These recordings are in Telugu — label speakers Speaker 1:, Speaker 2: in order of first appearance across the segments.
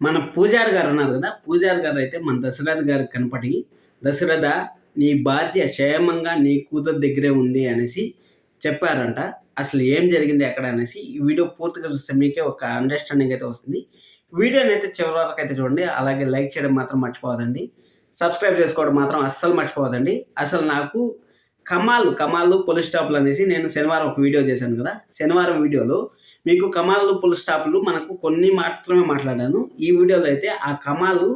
Speaker 1: మన పూజారి గారు అన్నారు కదా పూజారి గారు అయితే మన దశరథ గారికి కనపడి దశరథ నీ భార్య క్షేమంగా నీ కూతురు దగ్గరే ఉంది అనేసి చెప్పారంట. అసలు ఏం జరిగింది ఎక్కడ అనేసి ఈ వీడియో పూర్తిగా చూస్తే మీకే ఒక అండర్స్టాండింగ్ అయితే వస్తుంది. వీడియోని అయితే చివరి వరకు అయితే చూడండి. అలాగే లైక్ చేయడం మాత్రం మర్చిపోవద్దండి. సబ్స్క్రైబ్ చేసుకోవడం మాత్రం అస్సలు మర్చిపోవద్దండి. అసలు నాకు కమాలు కమాలు పోలీస్ స్టాప్లు అనేసి నేను శనివారం ఒక వీడియో చేశాను కదా. శనివారం వీడియోలో మీకు కమాలు పులి స్టాపులు మనకు కొన్ని మాత్రమే మాట్లాడాను. ఈ వీడియోలో అయితే ఆ కమాలు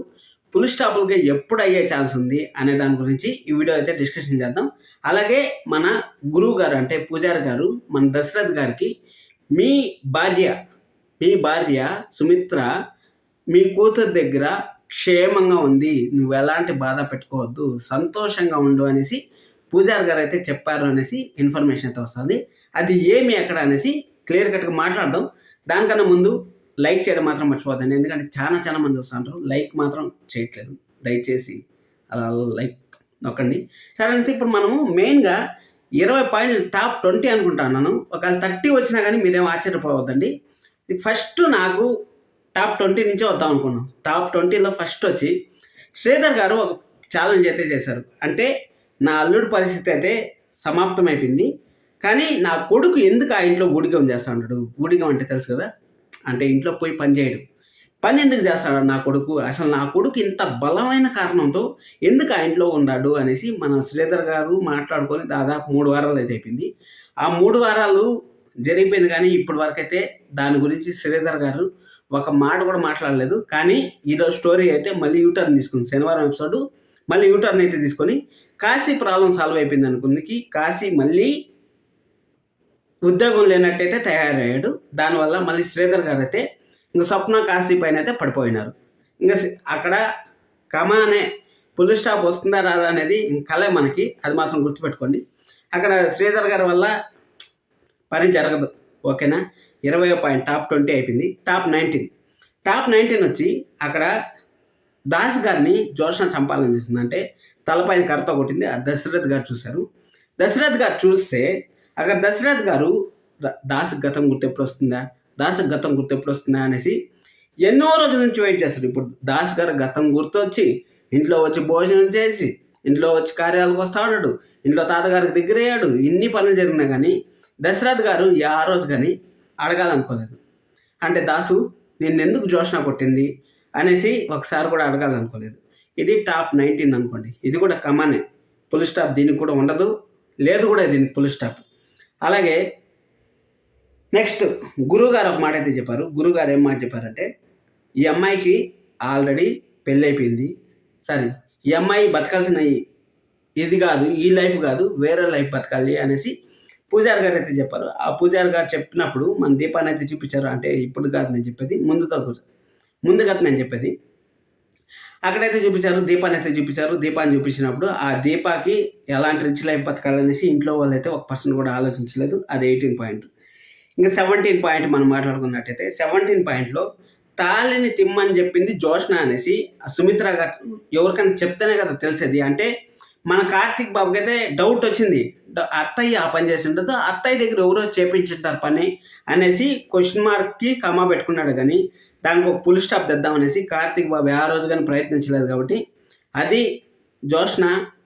Speaker 1: పులి స్టాపులకి ఎప్పుడు అయ్యే ఛాన్స్ ఉంది అనే దాని గురించి ఈ వీడియో అయితే డిస్కషన్ చేద్దాం. అలాగే మన గురువు గారు అంటే పూజారి గారు మన దశరథ్ గారికి మీ భార్య మీ భార్య సుమిత్ర మీ కూతురు దగ్గర క్షేమంగా ఉంది నువ్వు ఎలాంటి బాధ పెట్టుకోవద్దు సంతోషంగా ఉండు అనేసి పూజారి గారు అయితే చెప్పారు అనేసి ఇన్ఫర్మేషన్ అయితే వస్తుంది. అది ఏమి ఎక్కడ అనేసి క్లియర్ కట్గా మాట్లాడదాం. దానికన్నా ముందు లైక్ చేయడం మాత్రం మర్చిపోద్దండి. ఎందుకంటే చాలా చాలా మంది వస్తుంటారు లైక్ మాత్రం చేయట్లేదు. దయచేసి అలా లైక్ నొక్కండి. సరే అనేసి ఇప్పుడు మనము మెయిన్గా ఇరవై పాయింట్లు టాప్ ట్వంటీ అనుకుంటున్నాను ఒకవేళ థర్టీ వచ్చినా కానీ మీరేం ఆశ్చర్యపోవద్దండి. ఫస్ట్ నాకు టాప్ ట్వంటీ నుంచే వద్దాం అనుకున్నాం. టాప్ ట్వంటీలో ఫస్ట్ వచ్చి శ్రీధర్ గారు ఒక ఛాలెంజ్ అయితే చేశారు. అంటే నా అల్లుడి పరిస్థితి అయితే సమాప్తమైపోయింది. కానీ నా కొడుకు ఎందుకు ఆ ఇంట్లో ఊడిగం చేస్తా ఉన్నాడు ఊడిగం అంటే తెలుసు కదా? అంటే ఇంట్లో పోయి పని చేయడు. పని ఎందుకు చేస్తాడు నా కొడుకు? అసలు నా కొడుకు ఇంత బలమైన కారణంతో ఎందుకు ఆ ఇంట్లో ఉన్నాడు అనేసి మన శ్రీధర్ గారు మాట్లాడుకొని దాదాపు మూడు వారాలు అయితే అయిపోయింది. ఆ మూడు వారాలు జరిగిపోయింది కానీ ఇప్పటి వరకైతే దాని గురించి శ్రీధర్ గారు ఒక మాట కూడా మాట్లాడలేదు. కానీ ఈరోజు స్టోరీ అయితే మళ్ళీ యూటర్న్ తీసుకుంది. శనివారం ఎపిసోడ్ మళ్ళీ యూటర్న్ అయితే తీసుకొని కాశీ ప్రాబ్లం సాల్వ్ అయిపోయింది అనుకుందికి కాశీ మళ్ళీ ఉద్యోగం లేనట్టయితే తయారయ్యాడు. దానివల్ల మళ్ళీ శ్రీధర్ గారు అయితే ఇంకా స్వప్న కాశీ పైన అయితే పడిపోయినారు. ఇంకా అక్కడ కమా అనే పులి స్టాప్ వస్తుందా రాదా అనేది ఇంక కలే మనకి అది మాత్రం గుర్తుపెట్టుకోండి. అక్కడ శ్రీధర్ గారి వల్ల పని జరగదు. ఓకేనా? ఇరవై పాయింట్ టాప్ ట్వంటీ అయిపోయింది. Top nineteen. టాప్ నైన్టీన్ వచ్చి అక్కడ దాస్ గారిని జోష్న చంపాలని చేసింది. అంటే తలపైన కర్రతో కొట్టింది. ఆ దశరథ్ గారు చూశారు. దశరథ్ గారు చూస్తే అక్కడ దశరథ్ గారు ర- గతం గుర్తు ఎప్పుడు వస్తుందా దాస్ గతం గుర్తు ఎప్పుడు వస్తుందా అనేసి ఎన్నో రోజుల నుంచి వెయిట్ చేస్తారు ఇప్పుడు దాస్ గారు గతం గుర్తొచ్చి ఇంట్లో వచ్చి భోజనం చేసి ఇంట్లో వచ్చి కార్యాలకు వస్తూ ఉన్నాడు ఇంట్లో తాతగారికి దగ్గర అయ్యాడు ఇన్ని పనులు జరిగినా కానీ దశరథ్ గారు ఆ రోజు కానీ అడగాలనుకోలేదు. అంటే దాసు నిన్ను ఎందుకు జోషణ కొట్టింది? అనేసి ఒకసారి కూడా అడగాలనుకోలేదు. ఇది టాప్ నైన్టీన్ అనుకోండి. ఇది కూడా కమానే. పుల్ స్టాప్ దీనికి కూడా ఉండదు. లేదు కూడా దీనికి పుల్ స్టాప్. అలాగే నెక్స్ట్ గురువుగారు ఒక మాట అయితే చెప్పారు. గురువుగారు ఏం మాట చెప్పారంటే ఈ అమ్మాయికి ఆల్రెడీ పెళ్ళైపోయింది. సరే ఈ అమ్మాయి బతకాల్సిన ఇది కాదు ఈ లైఫ్ కాదు వేరే లైఫ్ బతకాలి అనేసి పూజారి గారు అయితే చెప్పారు. ఆ పూజారి గారు చెప్పినప్పుడు మన దీపాన్ని అయితే చూపించారు. అంటే ఇప్పుడు కాదు నేను చెప్పేది ముందుతో కూర్చో- ముందు కాదు నేను చెప్పేది అక్కడైతే చూపించారు దీపాన్ని అయితే చూపించారు. దీపాన్ని చూపించినప్పుడు ఆ దీపాకి ఎలాంటి రిచ్ లైఫ్ బతకాలనేసి ఇంట్లో వాళ్ళు అయితే ఒక పర్సన్ కూడా ఆలోచించలేదు. అది ఎయిటీన్ పాయింట్. ఇంకా సెవెంటీన్ పాయింట్ మనం మాట్లాడుకున్నట్టయితే సెవెంటీన్ పాయింట్లో తాళిని తిమ్మని చెప్పింది జోష్న అనేసి సుమిత్ర గారు. ఎవరికైనా చెప్తేనే కదా తెలిసేది. అంటే మన కార్తీక్ బాబుకి అయితే డౌట్ వచ్చింది. అత్తయ్య ఆ పని చేసి ఉండదు అత్తయ్య దగ్గర ఎవరో చేపించుంటారు పని అనేసి క్వశ్చన్ మార్క్కి కమా పెట్టుకున్నాడు కానీ దానికి ఒక పుల్ స్టాప్ తెద్దామనేసి కార్తీక్ బాబు ఆ రోజు కానీ ప్రయత్నించలేదు కాబట్టి అది జోష్న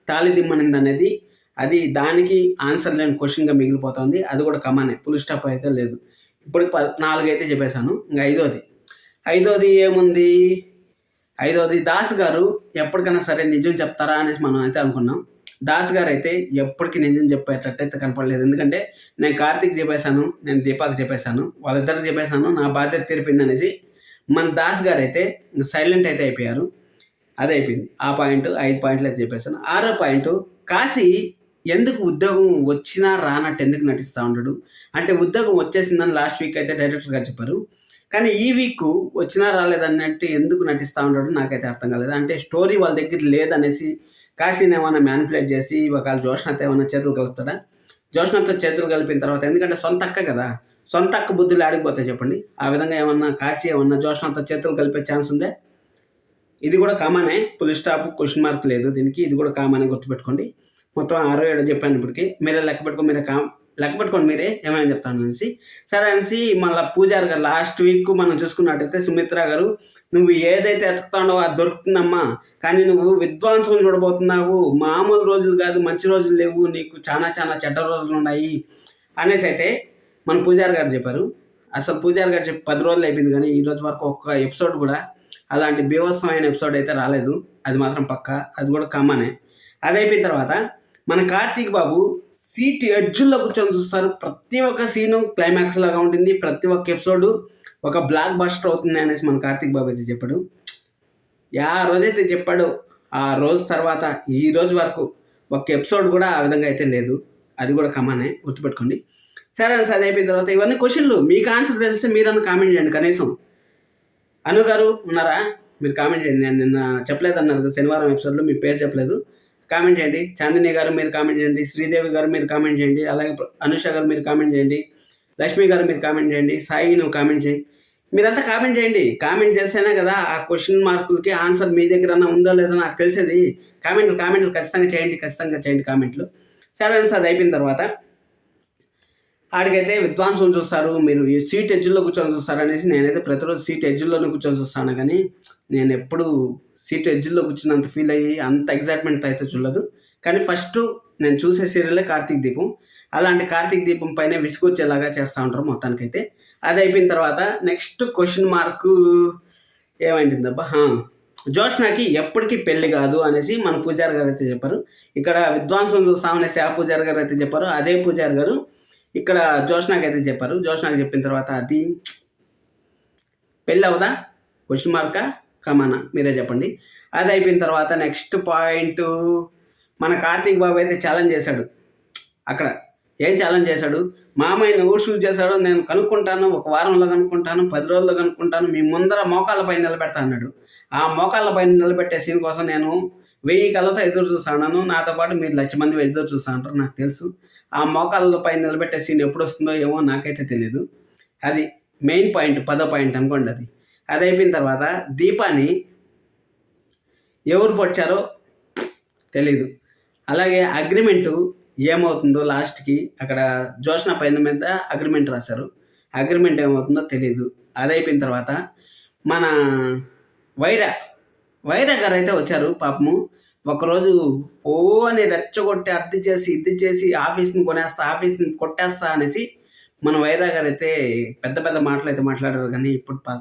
Speaker 1: తాళి దిమ్మనింది అనేది అది దానికి ఆన్సర్ లేని క్వశ్చన్గా మిగిలిపోతుంది. అది కూడా కమానే పుల్ స్టాప్ అయితే లేదు. ఇప్పుడు ప నాలుగు అయితే చెప్పేశాను. ఇంకా ఐదోది. ఐదోది ఏముంది? ఐదోది దాస్ గారు ఎప్పటికైనా సరే నిజం చెప్తారా అనేసి మనం అయితే అనుకున్నాం. దాస్ గారు అయితే ఎప్పటికీ నిజం చెప్పేటట్టు అయితే కనపడలేదు. ఎందుకంటే నేను కార్తీక్ చెప్పేశాను నేను దీపాక్ చెప్పేశాను వాళ్ళిద్దరికి చెప్పేశాను నా బాధ్యత తీరిపోయింది అనేసి మన దాస్ గారు అయితే సైలెంట్ అయితే అయిపోయారు. అది అయిపోయింది. ఆ పాయింట్ ఐదు పాయింట్లు అయితే చెప్పేశాను. ఆరో పాయింట్ కాశీ ఎందుకు ఉద్యోగం వచ్చినా రానట్టు ఎందుకు నటిస్తూ ఉండడు అంటే ఉద్యోగం వచ్చేసిందని లాస్ట్ వీక్ అయితే డైరెక్టర్ గారు చెప్పారు. కానీ ఈ వీక్ వచ్చినా రాలేదన్నట్టు ఎందుకు నటిస్తూ ఉంటాడు నాకైతే అర్థం కాలేదు. అంటే స్టోరీ వాళ్ళ దగ్గర లేదనేసి కాశీని ఏమైనా మ్యానిపులేట్ చేసి ఒకవేళ జోష్నతో ఏమైనా చేతులు కలుపుతాడా? జోష్నతో చేతులు కలిపిన తర్వాత ఎందుకంటే సొంత అక్క కదా సొంత అక్క బుద్ధులు ఆడిపోతాయి చెప్పండి. ఆ విధంగా ఏమన్నా కాశీ ఏమన్నా అంత చేతులు కలిపే ఛాన్స్ ఉందే? ఇది కూడా కామనే పులి స్టాప్ క్వశ్చన్ మార్క్ లేదు దీనికి. ఇది కూడా కామనే గుర్తుపెట్టుకోండి. మొత్తం ఆరో ఏడో చెప్పాను ఇప్పటికి. మీరే లెక్క పెట్టుకో మీరే కా లెక్క పెట్టుకోండి మీరే. ఏమైనా చెప్తాను అనేసి. సరే అనేసి మళ్ళీ పూజారి గారు లాస్ట్ వీక్ మనం చూసుకున్నట్టయితే సుమిత్ర గారు నువ్వు ఏదైతే ఎత్తుకుతాడో అది దొరుకుతుందమ్మా. కానీ నువ్వు విద్వాంసం చూడబోతున్నావు. మామూలు రోజులు కాదు మంచి రోజులు లేవు. నీకు చాలా చాలా చెడ్డ రోజులు ఉన్నాయి. అనేసి అయితే మన పూజారి గారు చెప్పారు. అసలు పూజారి గారు చెప్పి పది రోజులు అయిపోయింది కానీ ఈ రోజు వరకు ఒక్క ఎపిసోడ్ కూడా అలాంటి బీభత్సమైన ఎపిసోడ్ అయితే రాలేదు. అది మాత్రం పక్క. అది కూడా కామనే అది అయిపోయిన తర్వాత మన కార్తీక్ బాబు సీట్ ఎడ్జుల్లో కూర్చొని చూస్తారు. ప్రతి ఒక్క సీను క్లైమాక్స్ లాగా ఉంటుంది. ప్రతి ఒక్క ఎపిసోడ్ ఒక బ్లాక్ బస్టర్ అవుతుంది అనేసి మన కార్తీక్ బాబు అయితే చెప్పాడు. యా రోజైతే చెప్పాడు. ఆ రోజు తర్వాత ఈ రోజు వరకు ఒక ఎపిసోడ్ కూడా ఆ విధంగా అయితే లేదు. అది కూడా కమానే గుర్తుపెట్టుకోండి. సరే అని అది అయిపోయిన తర్వాత ఇవన్నీ క్వశ్చన్లు. మీకు ఆన్సర్ తెలిస్తే మీరన్నా కామెంట్ చేయండి కనీసం. అను గారు ఉన్నారా? మీరు కామెంట్ చేయండి. నేను నిన్న చెప్పలేదు అన్నారు కదా శనివారం ఎపిసోడ్లో మీ పేరు చెప్పలేదు. కామెంట్ చేయండి. చాందిని గారు మీరు కామెంట్ చేయండి. శ్రీదేవి గారు మీరు కామెంట్ చేయండి. అలాగే అనుష గారు మీరు కామెంట్ చేయండి. లక్ష్మి గారు మీరు కామెంట్ చేయండి. సాయి నువ్వు కామెంట్ చేయి. మీరంతా కామెంట్ చేయండి. కామెంట్ చేస్తేనే కదా ఆ క్వశ్చన్ మార్కులకి ఆన్సర్ మీ దగ్గర ఉందో లేదో నాకు తెలిసేది. కామెంట్లు కామెంట్లు ఖచ్చితంగా చేయండి ఖచ్చితంగా చేయండి కామెంట్లు. సరే సార్ అది అయిపోయిన తర్వాత ఆడికైతే విద్వాంసం చూస్తారు మీరు ఈ సీట్ ఎడ్జ్లో కూర్చొని చూస్తారు అనేసి నేనైతే ప్రతిరోజు సీట్ ఎడ్జ్లోనే కూర్చొని చూస్తాను. కానీ నేను ఎప్పుడు సీట్ ఎడ్జ్లో కూర్చున్నంత ఫీల్ అయ్యి అంత ఎగ్జైట్మెంట్ అయితే చూడలేదు. కానీ ఫస్ట్ నేను చూసే సీరియలే కార్తీక్ దీపం. అలాంటి కార్తీక్ దీపం పైన విసుగొచ్చేలాగా చేస్తూ ఉంటారు మొత్తానికైతే. అది అయిపోయిన తర్వాత నెక్స్ట్ క్వశ్చన్ మార్కు ఏమైంటుందబ్బా? జోష్నాకి ఎప్పటికీ పెళ్ళి కాదు అనేసి మన పూజారి గారు అయితే చెప్పారు. ఇక్కడ విద్వాంసం చూస్తామనేసి ఆ పూజారి గారు అయితే చెప్పారు. అదే పూజారి గారు ఇక్కడ జోష్నాకి అయితే చెప్పారు. జోష్నాకి చెప్పిన తర్వాత అది పెళ్ళి అవుదా క్వశ్చన్ మార్కా కమానా మీరే చెప్పండి. అది అయిపోయిన తర్వాత నెక్స్ట్ పాయింట్ మన కార్తీక్ బాబు అయితే ఛాలెంజ్ చేశాడు. అక్కడ ఏం ఛాలెంజ్ చేశాడు? మామయ్యను ఎవరు షూట్ చేశాడో నేను కనుక్కుంటాను ఒక వారంలో కనుక్కుంటాను పది రోజుల్లో కనుక్కుంటాను మీ ముందర మోకాళ్ళపై నిలబెడతా అన్నాడు. ఆ మోకాళ్ళపై నిలబెట్టే సీన్ కోసం నేను వెయ్యి కళ్ళతో ఎదురు చూస్తాను నాతో పాటు మీరు లక్ష మంది ఎదురు చూస్తూ ఉంటారు నాకు తెలుసు. ఆ మోకాళ్ళపై నిలబెట్టే సీన్ ఎప్పుడు వస్తుందో ఏమో నాకైతే తెలియదు అది మెయిన్ పాయింట్ పదో పాయింట్ అనుకోండి అది. అది అయిపోయిన తర్వాత దీపాన్ని ఎవరు పొడిచారో తెలీదు. అలాగే అగ్రిమెంటు ఏమవుతుందో లాస్ట్కి అక్కడ జోష్న పైన మీద అగ్రిమెంట్ రాశారు. అగ్రిమెంట్ ఏమవుతుందో తెలీదు. అది అయిపోయిన తర్వాత మన వైరా వైరా గారు అయితే వచ్చారు పాపము. ఒకరోజు ఓ అని రెచ్చగొట్టి అద్దె చేసి ఇది చేసి ఆఫీస్ని కొనేస్తా ఆఫీస్ని కొట్టేస్తా అనేసి మన వైరా గారు అయితే పెద్ద పెద్ద మాటలు అయితే మాట్లాడారు కానీ ఇప్పుడు పా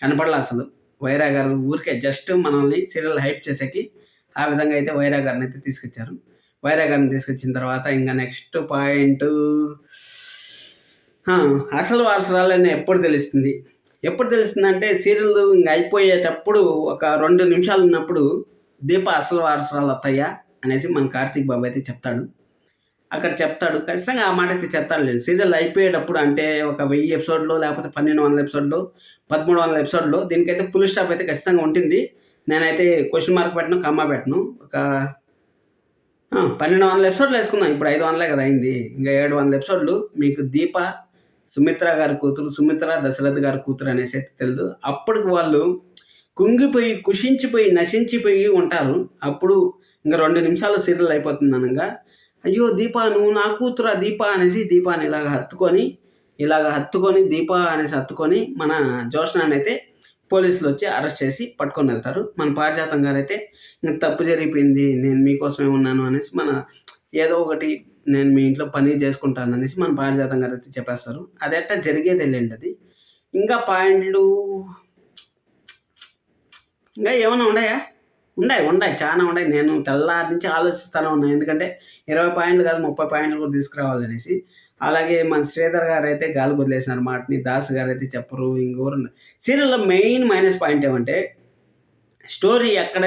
Speaker 1: కనపడలే అసలు. వైరా గారు ఊరికే జస్ట్ మనల్ని సీరియల్ హైప్ చేసేకి ఆ విధంగా అయితే వైరా గారిని అయితే తీసుకొచ్చారు. వైరా గారిని తీసుకొచ్చిన తర్వాత ఇంకా నెక్స్ట్ పాయింట్ అసలు వారసరాలని ఎప్పుడు తెలుస్తుంది? ఎప్పుడు తెలుస్తుంది అంటే సీరియల్ ఇంక అయిపోయేటప్పుడు ఒక రెండు నిమిషాలు ఉన్నప్పుడు దీప అసలు వారసరాలు వస్తాయా అనేసి మన కార్తీక్ బాబు అయితే చెప్తాడు. అక్కడ చెప్తాడు. ఖచ్చితంగా ఆ మాట అయితే చెప్తాడు లేదు సీరియల్ అయిపోయేటప్పుడు అంటే ఒక వెయ్యి ఎపిసోడ్లో లేకపోతే పన్నెండు వందల ఎపిసోడ్లో పదమూడు వందల ఎపిసోడ్లో దీనికైతే ఫుల్ స్టాప్ అయితే ఖచ్చితంగా ఉంటుంది. నేనైతే క్వశ్చన్ మార్క్ పెట్టను కమ్మా పెట్టను. ఒక పన్నెండు వందల ఎపిసోడ్లు వేసుకుందాం. ఇప్పుడు ఐదు వందలే కదా అయింది. ఇంకా ఏడు వందల ఎపిసోడ్లు. మీకు దీప సుమిత్ర గారి కూతురు సుమిత్ర దశరథ్ గారి కూతురు అనేసి అయితే తెలియదు అప్పటికి వాళ్ళు కుంగిపోయి కుషించిపోయి నశించిపోయి ఉంటారు. అప్పుడు ఇంకా రెండు నిమిషాలు సీరియల్ అయిపోతుంది అనగా అయ్యో దీపా నువ్వు నా కూతురా దీపా అనేసి దీపాని ఇలాగ హత్తుకొని ఇలాగ హత్తుకొని దీప అనేసి హత్తుకొని మన జోష్నాన్ని అయితే పోలీసులు వచ్చి అరెస్ట్ చేసి పట్టుకొని వెళ్తారు. మన పారిజాతం గారు అయితే ఇంకా తప్పు జరిగిపోయింది నేను మీకోసమే ఉన్నాను అనేసి మన ఏదో ఒకటి నేను మీ ఇంట్లో పని చేసుకుంటాను అనేసి మన పారిజాతం గారు అయితే చెప్పేస్తారు. అది ఎట్టా జరిగేది వెళ్ళండి అది. ఇంకా పాయింట్లు ఇంకా ఏమైనా ఉన్నాయా? ఉన్నాయి ఉన్నాయి. చాలా ఉన్నాయి. నేను తెల్లారి నుంచి ఆలోచిస్తూనే ఉన్నాను ఎందుకంటే ఇరవై పాయింట్లు కాదు ముప్పై పాయింట్లు కూడా తీసుకురావాలనేసి అలాగే మన శ్రీధర్ గారు అయితే గాలి వదిలేసినారు మాటని దాస్ గారు అయితే చెప్పరు ఇంకోరు సీరియల్లో మెయిన్ మైనస్ పాయింట్ ఏమంటే స్టోరీ ఎక్కడ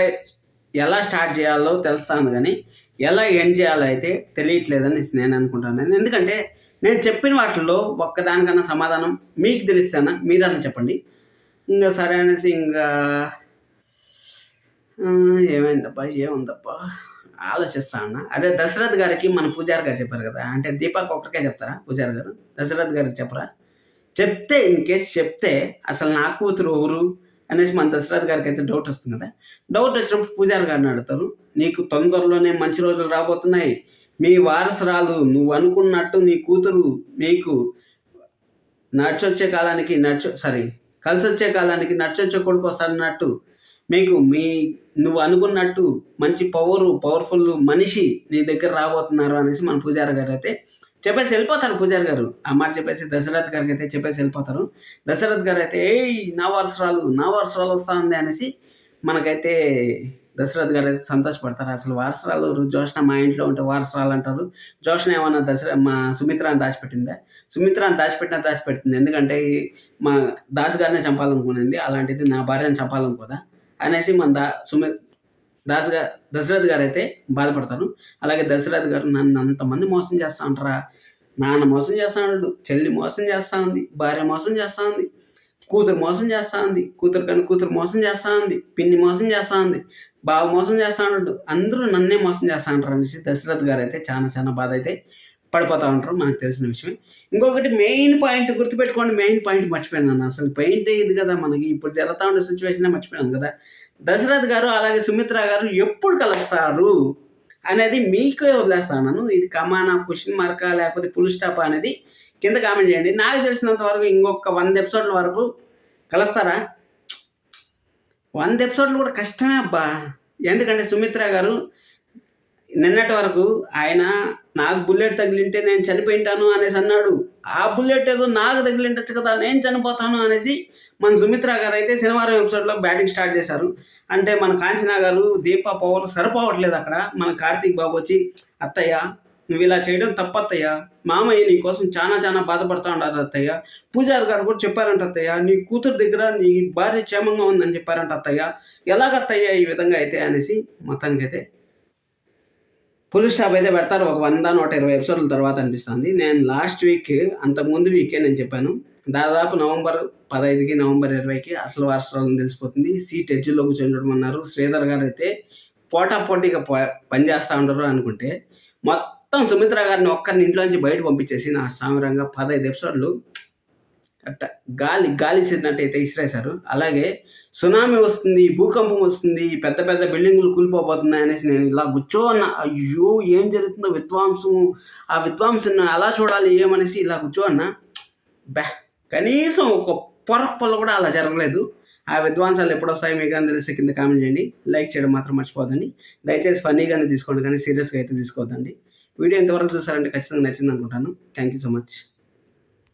Speaker 1: ఎలా స్టార్ట్ చేయాలో తెలుస్తాను కానీ ఎలా ఎండ్ చేయాలో అయితే తెలియట్లేదని నేను అనుకుంటాను. ఎందుకంటే నేను చెప్పిన వాటిల్లో ఒక్కదానికన్నా సమాధానం మీకు తెలిస్తానా? మీరన్నా చెప్పండి. ఇంకా సరే అనేసి ఇంకా ఏమైందప్పా ఏమైందబ్బా ఏముందబ్బా? ఆలోచిస్తా అన్న. అదే దశరథ్ గారికి మన పూజారి గారు చెప్పారు కదా అంటే దీపాక్ ఒక్కరికే చెప్తారా? పూజారి గారు? దశరథ్ గారికి చెప్పరా? చెప్తే ఇన్ కేస్ చెప్తే అసలు నా కూతురు ఎవరు? అనేసి మన దశరథ్ గారికి అయితే డౌట్ వస్తుంది కదా. డౌట్ వచ్చినప్పుడు పూజారి గారిని అడుగుతారు నీకు తొందరలోనే మంచి రోజులు రాబోతున్నాయి. మీ వారసురాలు నువ్వు అనుకున్నట్టు నీ కూతురు మీకు నడిచొచ్చే కాలానికి నడిచో సారీ కలిసి వచ్చే కాలానికి నడిచొచ్చే కొడుకు వస్తాడన్నట్టు మీకు మీ నువ్వు అనుకున్నట్టు మంచి పవరు పవర్ఫుల్ మనిషి నీ దగ్గర రాబోతున్నారు అనేసి మన పూజారి గారు అయితే చెప్పేసి వెళ్ళిపోతారు పూజారి గారు. ఆ మాట చెప్పేసి దశరథ్ గారికి అయితే చెప్పేసి వెళ్ళిపోతారు. దశరథ్ గారు అయితే ఏయ్ నా వారసురాలు నా వారసురాలు వస్తుంది అనేసి మనకైతే దశరథ్ గారు అయితే సంతోషపడతారు. అసలు వారసురాలు జోష్న మా ఇంట్లో ఉంటే వారసరాలు అంటారు. జోష్న ఏమన్నా దశర మా సుమిత్రాన్ని దాచిపెట్టిందా? సుమిత్రాన్ని దాచిపెట్టినా దాచిపెట్టింది. ఎందుకంటే మా దాస్ గారినే చంపాలనుకునింది. అలాంటిది నా భార్యను చంపాలనుకోదా అనేసి మన దా సుమి దాస్ గారు దశరథ్ గారు అయితే బాధపడతారు. అలాగే దశరథ్ గారు నన్ను అంతమంది మోసం చేస్తా అంటారా? నాన్న మోసం చేస్తా ఉన్నాడు చెల్లి మోసం చేస్తా ఉంది భార్య మోసం చేస్తా ఉంది కూతురు మోసం చేస్తా ఉంది కూతురు కన్నా కూతురు మోసం చేస్తా ఉంది పిన్ని మోసం చేస్తా ఉంది బావ మోసం చేస్తా ఉన్నాడు అందరూ నన్నే మోసం చేస్తా ఉంటారు అనేసి దశరథ్ గారు అయితే చాలా చాలా బాధ అయితే పడిపోతూ ఉంటారు. మనకు తెలిసిన విషయమే. ఇంకొకటి మెయిన్ పాయింట్ గుర్తుపెట్టుకోండి. మెయిన్ పాయింట్ మర్చిపోయాను అసలు పెయింట్ ఇది కదా మనకి. ఇప్పుడు జరుగుతూ ఉండే సిచ్యువేషన్ మర్చిపోయాను కదా. దశరథ్ గారు అలాగే సుమిత్ర గారు ఎప్పుడు కలుస్తారు అనేది మీకే వదిలేస్తాను. ఇది కమానా క్వశ్చన్ మార్కా లేకపోతే పుల్ స్టాప్ అనేది కింద కామెంట్ చేయండి. నాకు తెలిసినంత వరకు ఇంకొక వంద ఎపిసోడ్ల వరకు కలుస్తారా? వంద ఎపిసోడ్లు కూడా కష్టమే అబ్బా. ఎందుకంటే సుమిత్ర గారు నిన్నటి వరకు ఆయన నాకు బుల్లెట్ తగిలింటే నేను చనిపోయింటాను అనేసి అన్నాడు. ఆ బుల్లెట్ ఏదో నాకు తగిలింటచ్చు కదా నేను చనిపోతాను అనేసి మన సుమిత్ర గారు అయితే శనివారం ఎపిసోడ్లో బ్యాటింగ్ స్టార్ట్ చేశారు. అంటే మన కాంచనా గారు దీప పవర్ సరిపోవట్లేదు అక్కడ. మన కార్తీక్ బాబు వచ్చి అత్తయ్య నువ్వు ఇలా చేయడం తప్పత్తయ్య. మామయ్య నీ కోసం చాలా చాలా బాధపడుతూ ఉండదు అత్తయ్య. పూజారి గారు కూడా చెప్పారంట అత్తయ్య నీ కూతురు దగ్గర నీ భార్య క్షేమంగా ఉందని చెప్పారంట అత్తయ్య. ఎలాగత్తయ్య ఈ విధంగా అయితే? అనేసి మొత్తానికైతే పోలీస్ స్టాప్ అయితే పెడతారు. ఒక వంద నూట ఇరవై ఎపిసోడ్ల తర్వాత అనిపిస్తుంది. నేను లాస్ట్ వీక్ అంతకుముందు వీకే నేను చెప్పాను. దాదాపు నవంబర్ పదహైదుకి నవంబర్ ఇరవైకి అసలు వారసురాలను తెలిసిపోతుంది. సీట్ ఎడ్జ్లో కూర్చొని శ్రీధర్ గారు అయితే పోటా పోటీగా పనిచేస్తూ ఉండరు అనుకుంటే మొత్తం సుమిత్ర గారిని ఒక్కరిని ఇంట్లోంచి బయట పంపించేసి నా సామరంగా పదహైదు ఎపిసోడ్లు అట్ట. గాలి గాలి అయితే ఇసిరేశారు అలాగే సునామీ వస్తుంది భూకంపం వస్తుంది పెద్ద పెద్ద బిల్డింగులు కూలిపోబోతున్నాయి అనేసి నేను ఇలా కూర్చోన్న. అయ్యో ఏం జరుగుతుందో విద్వాంసం. ఆ విద్వాంసం అలా చూడాలి ఏమనేసి ఇలా కూర్చోన్న. బ్యా కనీసం ఒక పొరపల్ల కూడా అలా జరగలేదు. ఆ విద్వాంసాలు ఎప్పుడు వస్తాయి మీకు అని తెలిసి కింద కామెంట్ చేయండి. లైక్ చేయడం మాత్రం మర్చిపోదండి దయచేసి ఫన్నీగానే తీసుకోండి కానీ సీరియస్గా అయితే తీసుకోవద్దండి. వీడియో ఎంతవరకు చూసారంటే ఖచ్చితంగా నచ్చింది అనుకుంటాను. Thank you so much.